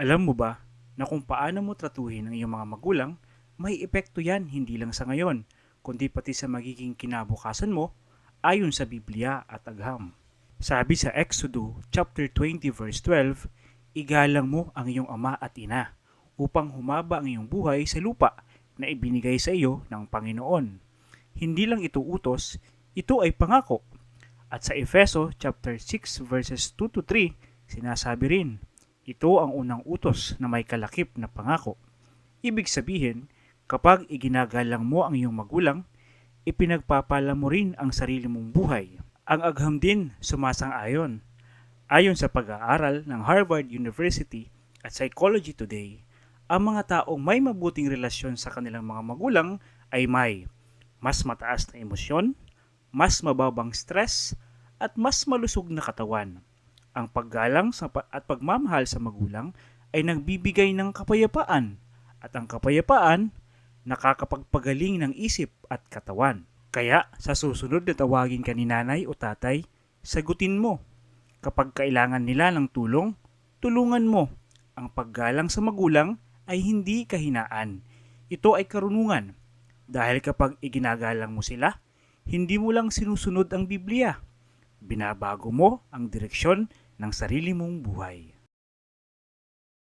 Alam mo ba na kung paano mo tratuhin ang iyong mga magulang, may epekto yan hindi lang sa ngayon, kundi pati sa magiging kinabukasan mo ayon sa Biblia at Agham. Sabi sa Exodo chapter 20 verse 12, Igalang mo ang iyong ama at ina upang humaba ang iyong buhay sa lupa na ibinigay sa iyo ng Panginoon. Hindi lang ito utos, ito ay pangako. At sa Efeso chapter 6 verses 2 to 3, sinasabi rin, ito ang unang utos na may kalakip na pangako. Ibig sabihin, kapag iginagalang mo ang iyong magulang, ipinagpapala mo rin ang sarili mong buhay. Ang agham din sumasang-ayon. Ayon sa pag-aaral ng Harvard University at Psychology Today, ang mga taong may mabuting relasyon sa kanilang mga magulang ay may mas mataas na emosyon, mas mababang stress, at mas malusog na katawan. Ang paggalang sa pa- at pagmamahal sa magulang ay nagbibigay ng kapayapaan at ang kapayapaan nakakapagpagaling ng isip at katawan. Kaya sa susunod na tawagin ka ni nanay o tatay, sagutin mo. Kapag kailangan nila ng tulong, tulungan mo. Ang paggalang sa magulang ay hindi kahinaan. Ito ay karunungan. Dahil kapag iginagalang mo sila, hindi mo lang sinusunod ang Biblia. Binabago mo ang direksyon ng sarili mong buhay.